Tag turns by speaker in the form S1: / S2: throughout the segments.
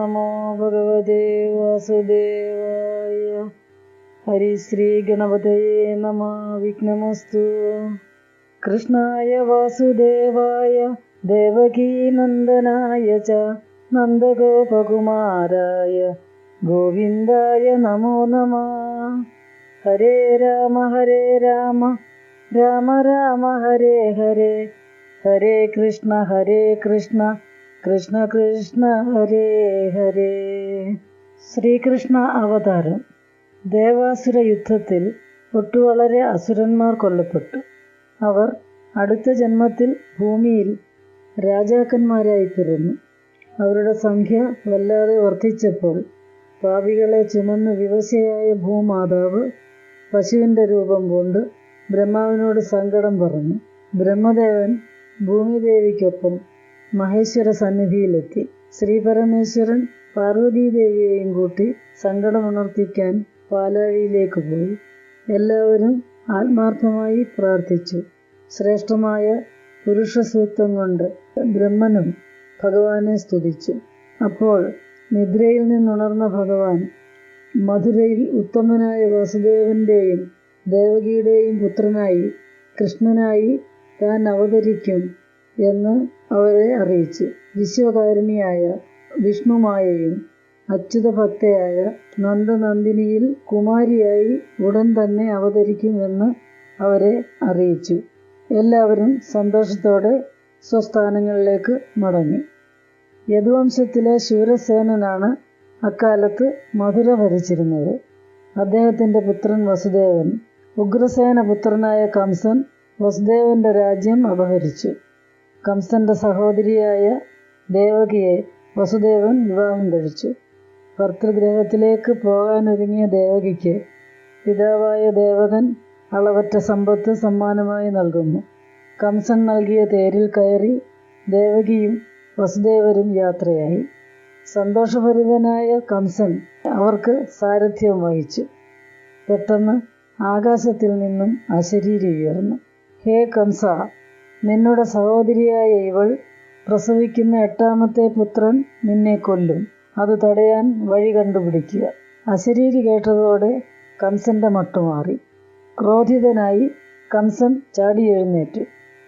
S1: नमो भगवते वासुदेवाय। हरिश्रीगणपतये नमः विघ्नमस्तु। कृष्णाय वासुदेवाय देवकीनन्दनाय च नन्दगोपकुमाराय। गोविन्दाय नमो नमः। हरे राम हरे राम। राम राम हरे हरे। हरे कृष्ण हरे कृष्ण। കൃഷ്ണ കൃഷ്ണ ഹരേ ഹരേ. ശ്രീകൃഷ്ണ അവതാരം. ദേവാസുര യുദ്ധത്തിൽ ഒട്ടുവളരെ അസുരന്മാർ കൊല്ലപ്പെട്ടു. അവർ അടുത്ത ജന്മത്തിൽ ഭൂമിയിൽ രാജാക്കന്മാരായി പിറന്നു. അവരുടെ സംഖ്യ വല്ലാതെ വർദ്ധിച്ചപ്പോൾ പാപികളെ ചുമന്ന് വിവശയായ ഭൂമാതാവ് പശുവിന്റെ രൂപം കൊണ്ട് ബ്രഹ്മാവിനോട് സങ്കടം പറഞ്ഞു. ബ്രഹ്മദേവൻ ഭൂമിദേവിക്കൊപ്പം മഹേശ്വര സന്നിധിയിലെത്തി ശ്രീ ശ്രീപരമേശ്വരൻ പാർവതീദേവിയെയും കൂട്ടി സങ്കടമുണർത്തിക്കാൻ പാലാഴിയിലേക്ക് പോയി. എല്ലാവരും ആത്മാർത്ഥമായി പ്രാർത്ഥിച്ചു. ശ്രേഷ്ഠമായ പുരുഷ സൂക്തം കൊണ്ട് ബ്രഹ്മനും ഭഗവാനെ സ്തുതിച്ചു. അപ്പോൾ നിദ്രയിൽ നിന്നുണർന്ന ഭഗവാൻ മധുരയിൽ ഉത്തമനായ വാസുദേവന്റെയും ദേവകിയുടെയും പുത്രനായി കൃഷ്ണനായി താൻ അവതരിക്കും. എന്ന് അവരെ അറിയിച്ചു. വിശ്വകാരുണിയായ വിഷ്ണുമായയും അച്യുതഭക്തയായ നന്ദനന്ദിനിയിൽ കുമാരിയായി ഉടൻ തന്നെ അവതരിക്കുമെന്ന് അവരെ അറിയിച്ചു. എല്ലാവരും സന്തോഷത്തോടെ സ്വസ്ഥാനങ്ങളിലേക്ക് മടങ്ങി. യദുവംശത്തിലെ ശൂരസേനനാണ് അക്കാലത്ത് മധുര ഭരിച്ചിരുന്നത്. അദ്ദേഹത്തിന്റെ പുത്രൻ വസുദേവൻ ഉഗ്രസേന പുത്രനായ കംസൻ വസുദേവന്റെ രാജ്യം അപഹരിച്ചു. കംസന്റെ സഹോദരിയായ ദേവകിയെ വസുദേവൻ വിവാഹം കഴിച്ചു. ഭർത്തൃഗ്രഹത്തിലേക്ക് പോകാനൊരുങ്ങിയ ദേവകിക്ക് പിതാവായ ദേവകൻ അളവറ്റ സമ്പത്ത് സമ്മാനമായി നൽകുന്നു. കംസൻ നൽകിയ തേരിൽ കയറി ദേവകിയും വസുദേവരും യാത്രയായി. സന്തോഷഭരിതനായ കംസൻ അവർക്ക് സാരഥ്യം വഹിച്ചു. പെട്ടെന്ന് ആകാശത്തിൽ നിന്നും അശരീരി ഉയർന്നു. ഹേ കംസ നിന്നുടെ സഹോദരിയായ ഇവൾ പ്രസവിക്കുന്ന എട്ടാമത്തെ പുത്രൻ നിന്നെ കൊല്ലും. അത് തടയാൻ വഴി കണ്ടുപിടിക്കുക. അശരീരി കേട്ടതോടെ കംസന്റെ മട്ടുമാറി ക്രോധിതനായി കംസൻ ചാടി എഴുന്നേറ്റു.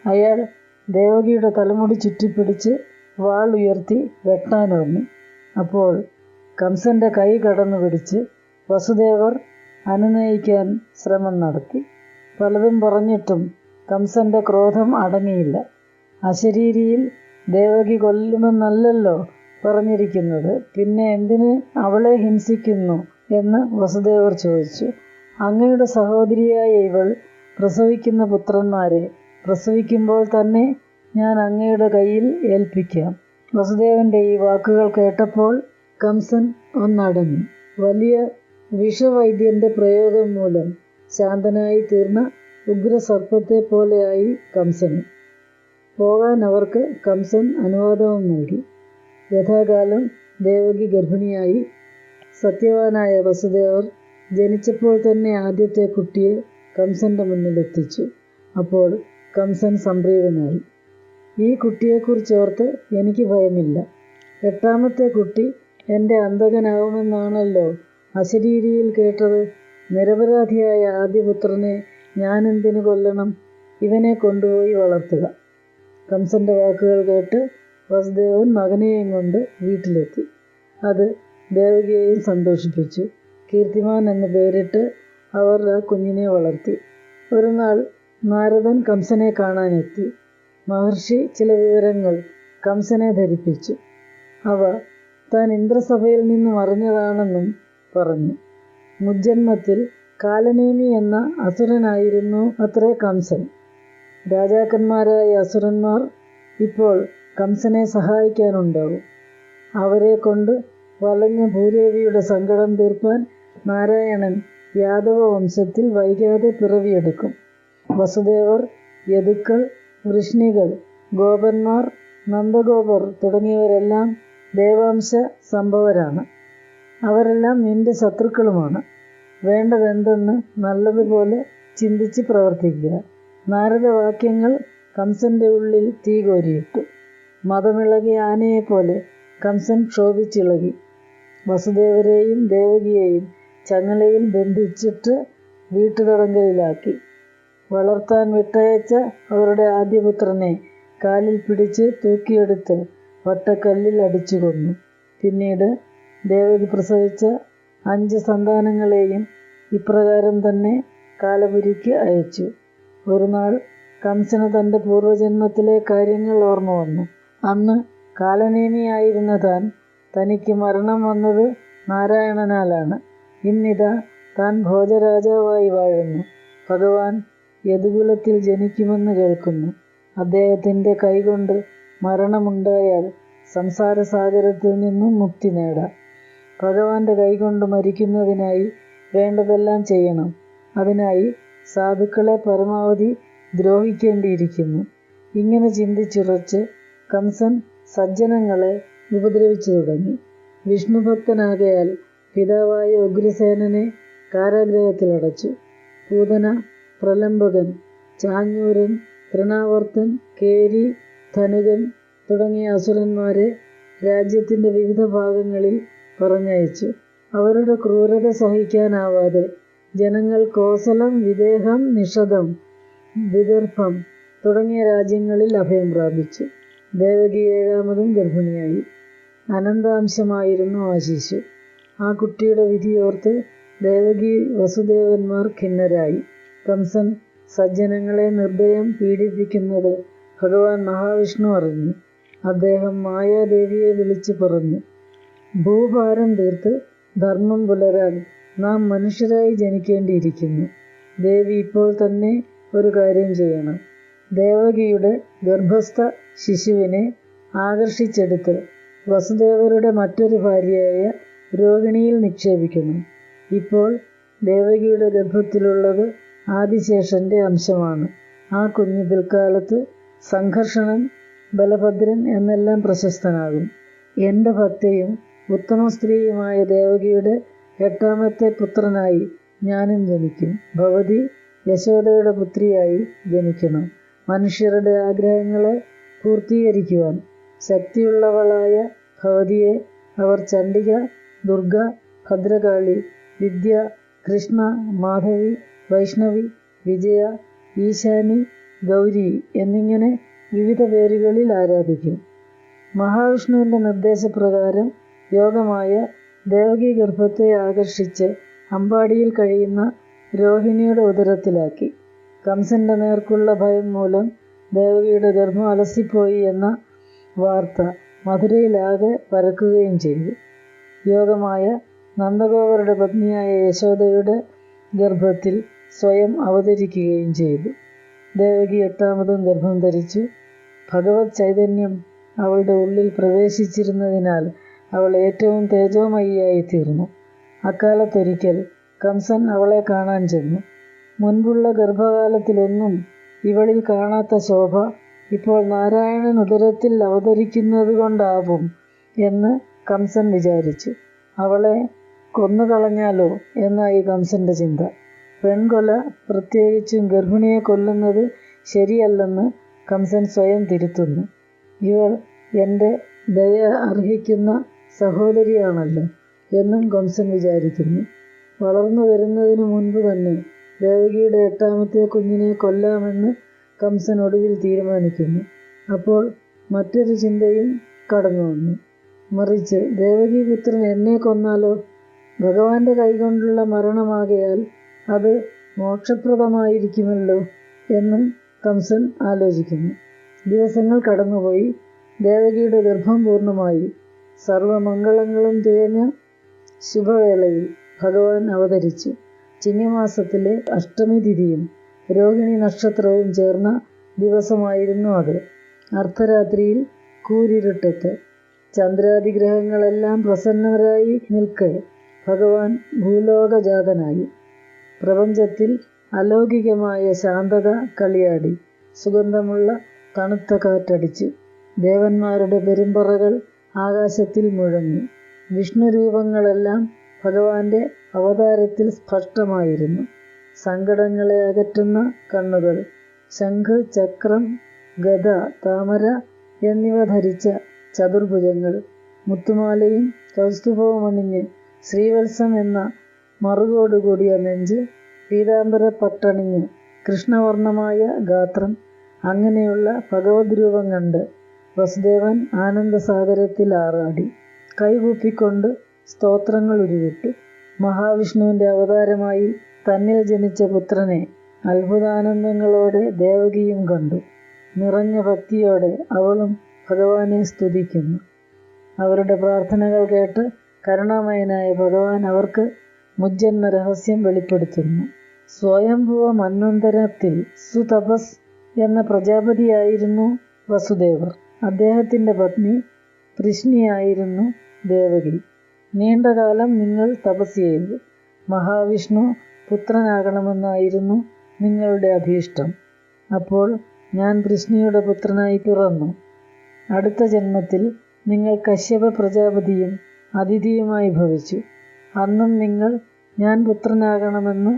S1: അയാൾ ദേവകിയുടെ തലമുടി ചുറ്റിപ്പിടിച്ച് വാൾ ഉയർത്തി വെട്ടാനോങ്ങി അപ്പോൾ കംസന്റെ കൈ കടന്നു പിടിച്ച് വസുദേവർ അനുനയിക്കാൻ ശ്രമം നടത്തി. പലതും പറഞ്ഞിട്ടും കംസന്റെ ക്രോധം അടങ്ങിയില്ല. അശരീരിയിൽ ദേവകി കൊല്ലുമെന്നല്ലല്ലോ പറഞ്ഞിരിക്കുന്നത്. പിന്നെ എന്തിന് അവളെ ഹിംസിക്കുന്നു എന്ന് വസുദേവർ ചോദിച്ചു. അങ്ങയുടെ സഹോദരിയായ ഇവൾ പ്രസവിക്കുന്ന പുത്രന്മാരെ പ്രസവിക്കുമ്പോൾ തന്നെ ഞാൻ അങ്ങയുടെ കയ്യിൽ ഏൽപ്പിക്കാം. വസുദേവന്റെ ഈ വാക്കുകൾ കേട്ടപ്പോൾ കംസൻ ഒന്നടങ്ങി വലിയ വിഷവൈദ്യന്റെ പ്രയോഗം മൂലം ശാന്തനായി തീർന്ന ഉഗ്രസർപ്പത്തെ പോലെയായി കംസൻ പോകാൻ അവർക്ക് കംസൻ അനുവാദവും നൽകി. യഥാകാലം ദേവകി ഗർഭിണിയായി. സത്യവാനായ വസുദേവർ ജനിച്ചപ്പോൾ തന്നെ ആദ്യത്തെ കുട്ടിയെ കംസന്റെ മുന്നിലെത്തിച്ചു. അപ്പോൾ കംസൻ സംപ്രീതനായി. ഈ കുട്ടിയെക്കുറിച്ച് കുട്ടിയെക്കുറിച്ചോർത്ത് എനിക്ക് ഭയമില്ല. എട്ടാമത്തെ കുട്ടി എന്റെ അന്തകനാവുമെന്നാണല്ലോ അശരീരിയിൽ കേട്ടത്. നിരപരാധിയായ ആദ്യപുത്രനെ ഞാൻ എന്തിനു കൊല്ലണം? ഇവനെ കൊണ്ടുപോയി വളർത്തുക. കംസന്റെ വാക്കുകൾ കേട്ട് വസുദേവൻ മകനെയും കൊണ്ട് വീട്ടിലെത്തി. അത് ദേവകിയെയും സന്തോഷിപ്പിച്ചു. കീർത്തിമാൻ എന്ന് പേരിട്ട് അവർ ആ കുഞ്ഞിനെ വളർത്തി. ഒരു നാൾ നാരദൻ കംസനെ കാണാനെത്തി. മഹർഷി ചില വിവരങ്ങൾ കംസനെ ധരിപ്പിച്ചു. അവ താൻ ഇന്ദ്രസഭയിൽ നിന്നും അറിഞ്ഞതാണെന്നും പറഞ്ഞു. മുജ്ജന്മത്തിൽ കാലനേമി എന്ന അസുരനായിരുന്നു അത്രേ കംസൻ. രാജാക്കന്മാരായ അസുരന്മാർ ഇപ്പോൾ കംസനെ സഹായിക്കാനുണ്ടാവും. അവരെ കൊണ്ട് വളഞ്ഞ ഭൂദേവിയുടെ സങ്കടം തീർപ്പാൻ നാരായണൻ യാദവ വംശത്തിൽ വൈകാതെ പിറവിയെടുക്കും. വസുദേവർ യദുക്കൾ വൃഷ്ണികൾ ഗോപന്മാർ നന്ദഗോപർ തുടങ്ങിയവരെല്ലാം ദേവാംശ സംഭവരാണ്. അവരെല്ലാം നിന്റെ ശത്രുക്കളുമാണ്. വേണ്ടതെന്തെന്ന് നല്ലതുപോലെ ചിന്തിച്ച് പ്രവർത്തിക്കുക. നാരദവാക്യങ്ങൾ കംസന്റെ ഉള്ളിൽ തീ കോരിയിട്ടു. മതമിളകി പോലെ കംസൻ ക്ഷോഭിച്ചിളകി. വസുദേവരെയും ദേവകിയെയും ചങ്ങലയിൽ ബന്ധിച്ചിട്ട് വീട്ടുതടങ്കലിലാക്കി. വളർത്താൻ വിട്ടയച്ച അവരുടെ ആദ്യപുത്രനെ കാലിൽ പിടിച്ച് തൂക്കിയെടുത്ത് വട്ടക്കല്ലിൽ അടിച്ചു കൊന്നു പിന്നീട് ദേവകി പ്രസവിച്ച അഞ്ച് സന്താനങ്ങളെയും ഇപ്രകാരം തന്നെ കാലപുരിക്ക് അയച്ചു. ഒരു നാൾ കംസന് തന്റെ പൂർവജന്മത്തിലെ കാര്യങ്ങൾ ഓർമ്മ വന്നു. അന്ന് കാലനേമിയായിരുന്ന താൻ തനിക്ക് മരണം വന്നത് നാരായണനാലാണ്. ഇന്നിതാ താൻ ഭോജരാജാവായി വാഴുന്നു. ഭഗവാൻ യദുകുലത്തിൽ ജനിക്കുമെന്ന് കേൾക്കുന്നു. അദ്ദേഹത്തിന്റെ കൈകൊണ്ട് മരണമുണ്ടായാൽ സംസാരസാഗരത്തിൽ നിന്നും മുക്തി നേടാം. ഭഗവാന്റെ കൈകൊണ്ട് മരിക്കുന്നതിനായി വേണ്ടതെല്ലാം ചെയ്യണം. അതിനായി സാധുക്കളെ പരമാവധി ദ്രോഹിക്കേണ്ടിയിരിക്കുന്നു. ഇങ്ങനെ ചിന്തിച്ചുറച്ച് കംസൻ സജ്ജനങ്ങളെ ഉപദ്രവിച്ചു തുടങ്ങി. വിഷ്ണുഭക്തനാകയാൽ പിതാവായ ഉഗ്രസേനനെ കാരാഗ്രഹത്തിലടച്ചു. പൂതന പ്രലംബകൻ ചാഞ്ഞൂരൻ തൃണാവർത്തൻ കേരി ധനുകൻ തുടങ്ങിയ അസുരന്മാരെ രാജ്യത്തിന്റെ വിവിധ ഭാഗങ്ങളിൽ പറഞ്ഞയച്ചു. അവരുടെ ക്രൂരത സഹിക്കാനാവാതെ ജനങ്ങൾ കോസലം വിദേഹം നിഷദം വിദർഭം തുടങ്ങിയ രാജ്യങ്ങളിൽ അഭയം പ്രാപിച്ചു. ദേവകി ഏഴാമതും ഗർഭിണിയായി. അനന്താംശമായിരുന്നു ആ ശിശു ആ കുട്ടിയുടെ വിധിയോർത്ത് ദേവകി വസുദേവന്മാർ ഖിന്നരായി. കംസൻ സജ്ജനങ്ങളെ നിർദ്ദയം പീഡിപ്പിക്കുന്നത് ഭഗവാൻ മഹാവിഷ്ണു അറിഞ്ഞു. അദ്ദേഹം മായാദേവിയെ വിളിച്ചു പറഞ്ഞു. ഭൂഭാരം തീർത്ത് ധർമ്മം പുലരാൻ നാം മനുഷ്യരായി ജനിക്കേണ്ടിയിരിക്കുന്നു. ദേവി ഇപ്പോൾ തന്നെ ഒരു കാര്യം ചെയ്യണം. ദേവകിയുടെ ഗർഭസ്ഥ ശിശുവിനെ ആകർഷിച്ചെടുത്ത് വസുദേവരുടെ മറ്റൊരു ഭാര്യയായ രോഹിണിയിൽ നിക്ഷേപിക്കുന്നു ഇപ്പോൾ ദേവകിയുടെ ഗർഭത്തിലുള്ളത് ആദിശേഷന്റെ അംശമാണ്. ആ കുഞ്ഞ് പിൽക്കാലത്ത് സംഘർഷണൻ ബലഭദ്രൻ എന്നെല്ലാം പ്രശസ്തനാകും. എന്റെ ഭക്തയും ഉത്തമ സ്ത്രീയുമായ ദേവകിയുടെ എട്ടാമത്തെ പുത്രനായി ഞാനും ജനിക്കും. ഭവതി യശോദയുടെ പുത്രിയായി ജനിക്കണം. മനുഷ്യരുടെ ആഗ്രഹങ്ങളെ പൂർത്തീകരിക്കുവാൻ ശക്തിയുള്ളവളായ ഭവതിയെ അവർ ചണ്ഡിക ദുർഗ ഭദ്രകാളി വിദ്യ കൃഷ്ണ മാധവി വൈഷ്ണവി വിജയ ഈശാനി ഗൗരി എന്നിങ്ങനെ വിവിധ പേരുകളിൽ ആരാധിക്കും. മഹാവിഷ്ണുവിന്റെ നിർദ്ദേശപ്രകാരം യോഗമായ ദേവകി ഗർഭത്തെ ആകർഷിച്ച് അമ്പാടിയിൽ കഴിയുന്ന രോഹിണിയുടെ ഉദരത്തിലാക്കി. കംസന്റെ നേർക്കുള്ള ഭയം മൂലം ദേവകിയുടെ ഗർഭം അലസിപ്പോയി എന്ന വാർത്ത മധുരയിലാകെ പരക്കുകയും ചെയ്തു. യോഗമായ നന്ദഗോപരുടെ പത്നിയായ യശോദയുടെ ഗർഭത്തിൽ സ്വയം അവതരിക്കുകയും ചെയ്തു. ദേവകി എട്ടാമതും ഗർഭം ധരിച്ചു. ഭഗവത് ചൈതന്യം അവളുടെ ഉള്ളിൽ പ്രവേശിച്ചിരുന്നതിനാൽ അവൾ ഏറ്റവും തേജോമയിയായി തീർന്നു. അക്കാലത്തൊരിക്കൽ കംസൻ അവളെ കാണാൻ ചെന്നു. മുൻപുള്ള ഗർഭകാലത്തിലൊന്നും ഇവളിൽ കാണാത്ത ശോഭ ഇപ്പോൾ നാരായണൻ ഉദരത്തിൽ അവതരിക്കുന്നത് കൊണ്ടാവും എന്ന് കംസൻ വിചാരിച്ചു. അവളെ കൊന്നുകളഞ്ഞാലോ എന്നായി കംസന്റെ ചിന്ത. പെൺകൊല പ്രത്യേകിച്ചും ഗർഭിണിയെ കൊല്ലുന്നത് ശരിയല്ലെന്ന് കംസൻ സ്വയം തിരുത്തുന്നു. ഇവൾ എന്റെ ദയ അർഹിക്കുന്ന സഹോദരിയാണല്ലോ എന്നും കംസൻ വിചാരിക്കുന്നു. വളർന്നു വരുന്നതിന് മുൻപ് തന്നെ ദേവകിയുടെ എട്ടാമത്തെ കുഞ്ഞിനെ കൊല്ലാമെന്ന് കംസൻ ഒടുവിൽ തീരുമാനിക്കുന്നു. അപ്പോൾ മറ്റൊരു ചിന്തയും കടന്നു വന്നു. മറിച്ച് ദേവകി പുത്രൻ എന്നെ കൊന്നാലോ? ഭഗവാന്റെ കൈകൊണ്ടുള്ള മരണമാകയാൽ അത് മോക്ഷപ്രദമായിരിക്കുമല്ലോ എന്നും കംസൻ ആലോചിക്കുന്നു. ദിവസങ്ങൾ കടന്നുപോയി. ദേവകിയുടെ ഗർഭം പൂർണമായി. സർവമംഗളങ്ങളും തികഞ്ഞ ശുഭവേളയിൽ ഭഗവാൻ അവതരിച്ചു. ചിങ്ങമാസത്തിലെ അഷ്ടമി തിഥിയും രോഹിണി നക്ഷത്രവും ചേർന്ന ദിവസമായിരുന്നു അത്. അർദ്ധരാത്രിയിൽ കൂരിരുട്ടത്ത് ചന്ദ്രാതിഗ്രഹങ്ങളെല്ലാം പ്രസന്നരായി നിൽക്കെ ഭഗവാൻ ഭൂലോകജാതനായി. പ്രപഞ്ചത്തിൽ അലൗകികമായ ശാന്തത കളിയാടി. സുഗന്ധമുള്ള തണുത്ത കാറ്റടിച്ചു ദേവന്മാരുടെ പെരുമ്പറകൾ ആകാശത്തിൽ മുഴങ്ങി. വിഷ്ണുരൂപങ്ങളെല്ലാം ഭഗവാന്റെ അവതാരത്തിൽ സ്പഷ്ടമായിരുന്നു. സങ്കടങ്ങളെ അകറ്റുന്ന കണ്ണുകൾ ശംഖ് ചക്രം ഗദ താമര എന്നിവ ധരിച്ച ചതുർഭുജങ്ങൾ മുത്തുമാലയും കൗസ്തുഭവമണിഞ്ഞ് ശ്രീവത്സം എന്ന മറുകോടുകൂടിയ നെഞ്ച് പീതാംബര പട്ടണിഞ്ഞ് കൃഷ്ണവർണമായ ഗാത്രം അങ്ങനെയുള്ള ഭഗവത് രൂപം കണ്ട് വസുദേവൻ ആനന്ദസാഗരത്തിൽ ആറാടി. കൈകൂപ്പിക്കൊണ്ട് സ്തോത്രങ്ങൾ ഉരുവിട്ടു. മഹാവിഷ്ണുവിന്റെ അവതാരമായി തന്നിൽ ജനിച്ച പുത്രനെ അത്ഭുതാനന്ദങ്ങളോടെ ദേവകിയും കണ്ടു. നിറഞ്ഞ ഭക്തിയോടെ അവളും ഭഗവാനെ സ്തുതിക്കുന്നു. അവരുടെ പ്രാർത്ഥനകൾ കേട്ട് കരുണാമയനായ ഭഗവാൻ അവർക്ക് മുജ്ജന്മ രഹസ്യം വെളിപ്പെടുത്തുന്നു. സ്വയംഭുവ മന്വന്തരത്തിൽ സുതപസ് എന്ന പ്രജാപതിയായിരുന്നു വസുദേവർ. അദ്ദേഹത്തിന്റെ പത്നി കൃഷ്ണിയായിരുന്നു ദേവകി നീണ്ടകാലം നിങ്ങൾ തപസ് ചെയ്തു. മഹാവിഷ്ണു പുത്രനാകണമെന്നായിരുന്നു നിങ്ങളുടെ അഭീഷ്ടം. അപ്പോൾ ഞാൻ കൃഷ്ണിയുടെ പുത്രനായി പിറന്നു. അടുത്ത ജന്മത്തിൽ നിങ്ങൾ കശ്യപ പ്രജാപതിയും അതിഥിയുമായി ഭവിച്ചു. അന്നും നിങ്ങൾ ഞാൻ പുത്രനാകണമെന്ന്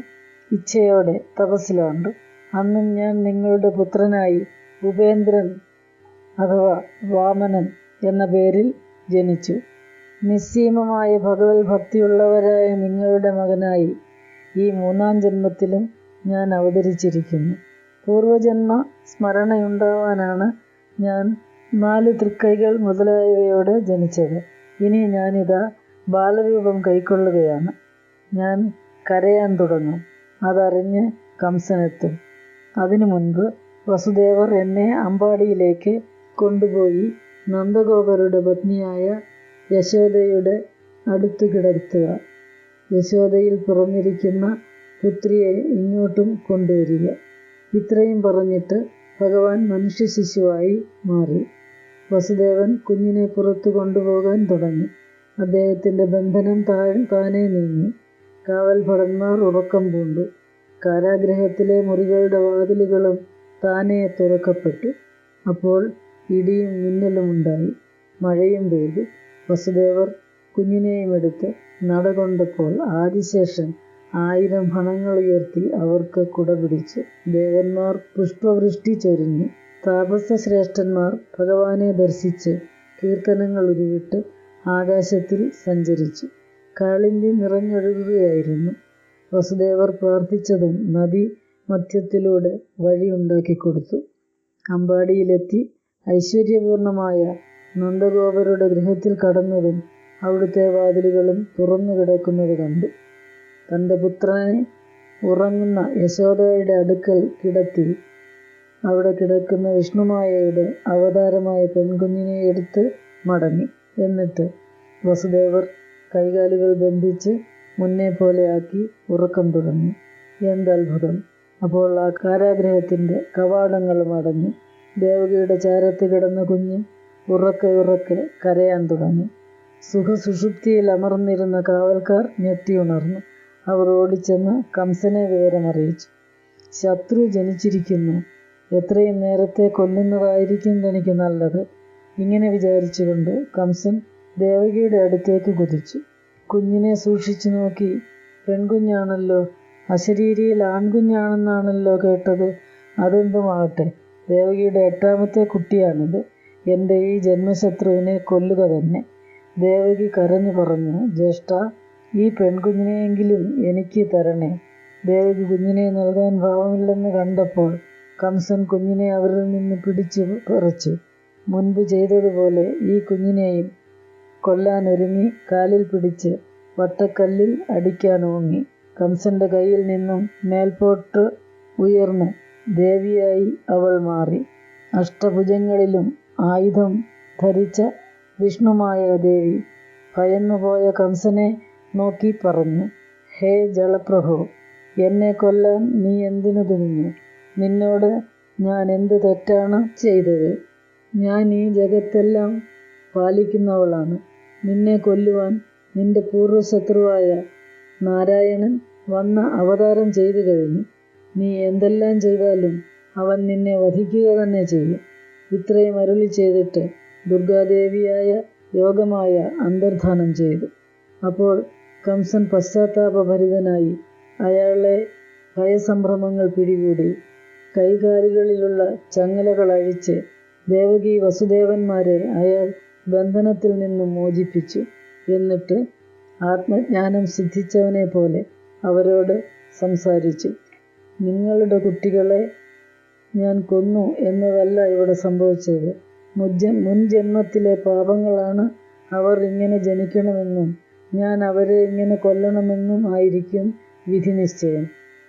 S1: ഇച്ഛയോടെ തപസ്സിലാണ്ടു. അന്നും ഞാൻ നിങ്ങളുടെ പുത്രനായി ഉപേന്ദ്രൻ അഥവാ വാമനൻ എന്ന പേരിൽ ജനിച്ചു. നിസ്സീമമായ ഭഗവത് ഭക്തിയുള്ളവരായ നിങ്ങളുടെ മകനായി ഈ മൂന്നാം ജന്മത്തിലും ഞാൻ അവതരിച്ചിരിക്കുന്നു. പൂർവജന്മ സ്മരണയുണ്ടാവാനാണ് ഞാൻ നാല് തൃക്കൈകൾ മുതലായവയോടെ ജനിച്ചത്. ഇനി ഞാനിതാ ബാലരൂപം കൈക്കൊള്ളുകയാണ്. ഞാൻ കരയാൻ തുടങ്ങും. അതറിഞ്ഞ് കംസനെത്തും. അതിനു മുൻപ് വസുദേവർ എന്നെ അമ്പാടിയിലേക്ക് കൊണ്ടുപോയി നന്ദഗോപരുടെ പത്നിയായ യശോദയുടെ അടുത്ത് കിടത്തുക. യശോദയിൽ പിറന്നിരിക്കുന്ന പുത്രിയെ ഇങ്ങോട്ടും കൊണ്ടുവരിക. ഇത്രയും പറഞ്ഞിട്ട് ഭഗവാൻ മനുഷ്യ ശിശുവായി മാറി. വസുദേവൻ കുഞ്ഞിനെ പുറത്തു കൊണ്ടുപോകാൻ തുടങ്ങി. അദ്ദേഹത്തിന്റെ ബന്ധനം താനെ നീങ്ങി. കാവൽ ഭടന്മാർ ഉറക്കം പൂണ്ടു. കാരാഗ്രഹത്തിലെ മുറികളുടെ വാതിലുകളും താനേ തുറക്കപ്പെട്ടു. അപ്പോൾ ഇടിയും മിന്നലും ഉണ്ടായി. മഴയും പെയ്തു. വസുദേവർ കുഞ്ഞിനെയും എടുത്ത് നടകൊണ്ടപ്പോൾ ആദിശേഷൻ ആയിരം ഹണങ്ങൾ ഉയർത്തി അവർക്ക് കുടപിടിച്ചു ദേവന്മാർ പുഷ്പവൃഷ്ടി ചൊരിഞ്ഞു. താപസ ശ്രേഷ്ഠന്മാർ ഭഗവാനെ ദർശിച്ച് കീർത്തനങ്ങൾ ഉരുവിട്ട് ആകാശത്തിൽ സഞ്ചരിച്ചു. കാളിന്തി നിറഞ്ഞൊഴുകുകയായിരുന്നു. വസുദേവർ പ്രാർത്ഥിച്ചതും നദി മധ്യത്തിലൂടെ വഴിയുണ്ടാക്കി കൊടുത്തു അമ്പാടിയിലെത്തി ഐശ്വര്യപൂർണമായ നന്ദഗോപരുടെ ഗൃഹത്തിൽ കടന്നതും അവിടുത്തെ വാതിലുകളും തുറന്നു കിടക്കുന്നത് കണ്ടു. തന്റെ പുത്രനെ ഉറങ്ങുന്ന യശോദയുടെ അടുക്കൽ കിടത്തി അവിടെ കിടക്കുന്ന വിഷ്ണുമായയുടെ അവതാരമായ പെൺകുഞ്ഞിനെ എടുത്ത് മടങ്ങി. എന്നിട്ട് വസുദേവർ കൈകാലുകൾ ബന്ധിച്ച് മുന്നേ പോലെയാക്കി ഉറക്കം തുടങ്ങി. എന്തത്ഭുതം അപ്പോൾ ആ കാരാഗ്രഹത്തിന്റെ കവാടങ്ങളും അടഞ്ഞു ദേവകിയുടെ ചാരത്ത് കിടന്ന കുഞ്ഞ് ഉറക്കെ ഉറക്കെ കരയാൻ തുടങ്ങി. സുഖസുഷുപ്തിയിൽ അമർന്നിരുന്ന കാവൽക്കാർ ഞെട്ടിയുണർന്നു അവർ ഓടിച്ചെന്ന് കംസനെ വിവരമറിയിച്ചു. ശത്രു ജനിച്ചിരിക്കുന്നു. എത്രയും നേരത്തെ കൊല്ലുന്നതായിരിക്കും തനിക്ക് നല്ലത്. ഇങ്ങനെ വിചാരിച്ചുകൊണ്ട് കംസൻ ദേവകിയുടെ അടുത്തേക്ക് കുതിച്ചു. കുഞ്ഞിനെ സൂക്ഷിച്ചു നോക്കി. പെൺകുഞ്ഞാണല്ലോ. അശരീരിയിൽ ആൺകുഞ്ഞാണെന്നാണല്ലോ കേട്ടത്. അതെന്തുമാകട്ടെ. ദേവകിയുടെ എട്ടാമത്തെ കുട്ടിയാണിത്. എന്റെ ഈ ജന്മശത്രുവിനെ കൊല്ലുക തന്നെ. ദേവകി കരഞ്ഞു പറഞ്ഞു ജ്യേഷ്ഠ ഈ പെൺകുഞ്ഞിനെയെങ്കിലും എനിക്ക് തരണേ. ദേവകി കുഞ്ഞിനെ നൽകാൻ ഭാവമില്ലെന്ന് കണ്ടപ്പോൾ കംസൻ കുഞ്ഞിനെ അവരിൽ നിന്ന് പിടിച്ചു പറിച്ചു. മുൻപ് ചെയ്തതുപോലെ ഈ കുഞ്ഞിനെയും കൊല്ലാൻ ഒരുങ്ങി കാലിൽ പിടിച്ച് വട്ടക്കല്ലിൽ അടിക്കാൻ ഓങ്ങി. കംസന്റെ കയ്യിൽ നിന്നും മേൽപോട്ട് ഉയർന്ന് ദേവിയായി അവൾ മാറി. അഷ്ടഭുജങ്ങളിലും ആയുധം ധരിച്ച വിഷ്ണുമായ ദേവി ഭയന്നുപോയ കംസനെ നോക്കി പറഞ്ഞു ഹേ ജലപ്രഭു എന്നെ കൊല്ലാൻ നീ എന്തിനു തുനിഞ്ഞു? നിന്നോട് ഞാൻ എന്ത് തെറ്റാണ് ചെയ്തത്? ഞാൻ ഈ ജഗത്തെല്ലാം പാലിക്കുന്നവളാണ്. നിന്നെ കൊല്ലുവാൻ നിന്റെ പൂർവശത്രുവായ നാരായണൻ വന്ന അവതാരം ചെയ്തു കഴിഞ്ഞു. നീ എന്തെല്ലാം ചെയ്താലും അവൻ നിന്നെ വധിക്കുക തന്നെ ചെയ്യും. ഇത്രയും അരുളി ചെയ്തിട്ട് ദുർഗാദേവിയായ യോഗമായ അന്തർധാനം ചെയ്തു. അപ്പോൾ കംസൻ പശ്ചാത്താപഭരിതനായി അയാളെ ഭയസംഭ്രമങ്ങൾ പിടികൂടി കൈകാലുകളിലുള്ള ചങ്ങലകൾ അഴിച്ച് ദേവകി വസുദേവന്മാരെ അയാൾ ബന്ധനത്തിൽ നിന്നും മോചിപ്പിച്ചു. എന്നിട്ട് ആത്മജ്ഞാനം സിദ്ധിച്ചവനെ പോലെ അവരോട് സംസാരിച്ചു. നിങ്ങളുടെ കുട്ടികളെ ഞാൻ കൊന്നു എന്നതല്ല ഇവിടെ സംഭവിച്ചത്. മുൻ ജന്മത്തിലെ പാപങ്ങളാണ് അവർ ഇങ്ങനെ ജനിക്കണമെന്നും ഞാൻ അവരെ ഇങ്ങനെ കൊല്ലണമെന്നും ആയിരിക്കും വിധി നിശ്ചയം.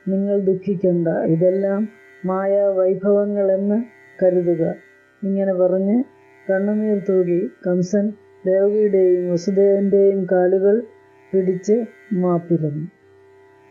S1: നിങ്ങൾ ദുഃഖിക്കണ്ട ഇതെല്ലാം മായ വൈഭവങ്ങളെന്ന് കരുതുക. ഇങ്ങനെ പറഞ്ഞ് കണ്ണുനീർ തൂകി കംസൻ ദേവകിയുടെയും വസുദേവന്റെയും കാലുകൾ പിടിച്ച് മാപ്പിരുന്നു.